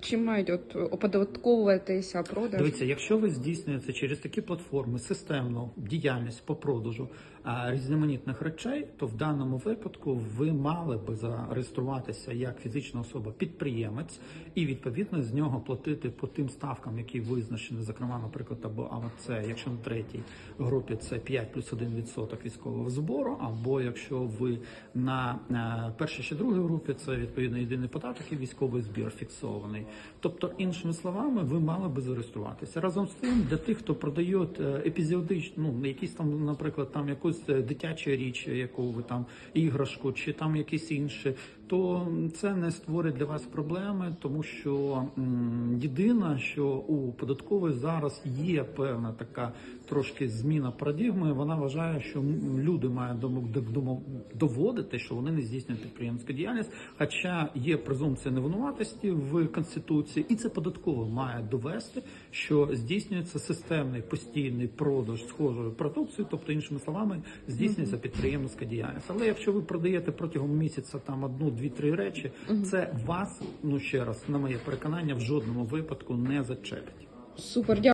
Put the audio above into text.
Чим мають от оподатковуватися продаж? Дивіться, якщо ви здійснюєте через такі платформи системну діяльність по продажу а, різноманітних речей, то в даному випадку ви мали би зареєструватися як фізична особа підприємець і відповідно з нього платити по тим ставкам, які визначені, зокрема, наприклад, або а це, якщо на третій групі це 5 плюс 1 відсоток військового збору, або якщо ви на е, першій чи другій групі, це відповідно єдиний податок і військовий збір фіксований. Тобто, іншими словами, ви мали би зареєструватися разом з тим для тих, хто продає епізодично, ну якісь там, наприклад, там якусь е, дитячу річ, яку ви там іграшку, чи там якісь інші, то це не створить для вас проблеми, тому що м, єдине, що у податкової зараз є певна така трошки зміна парадигми. Вона вважає, що люди мають доводити, що вони не здійснюють підприємську діяльність, хоча є презумпція невинуватості в конституції, і це податково має довести, що здійснюється системний постійний продаж схожої продукції, тобто іншими словами, здійснюється підприємницька діяльність. Але якщо ви продаєте протягом місяця там одну, дві, три речі, це вас ну ще раз на моє переконання в жодному випадку не зачепить. Супер, дякую.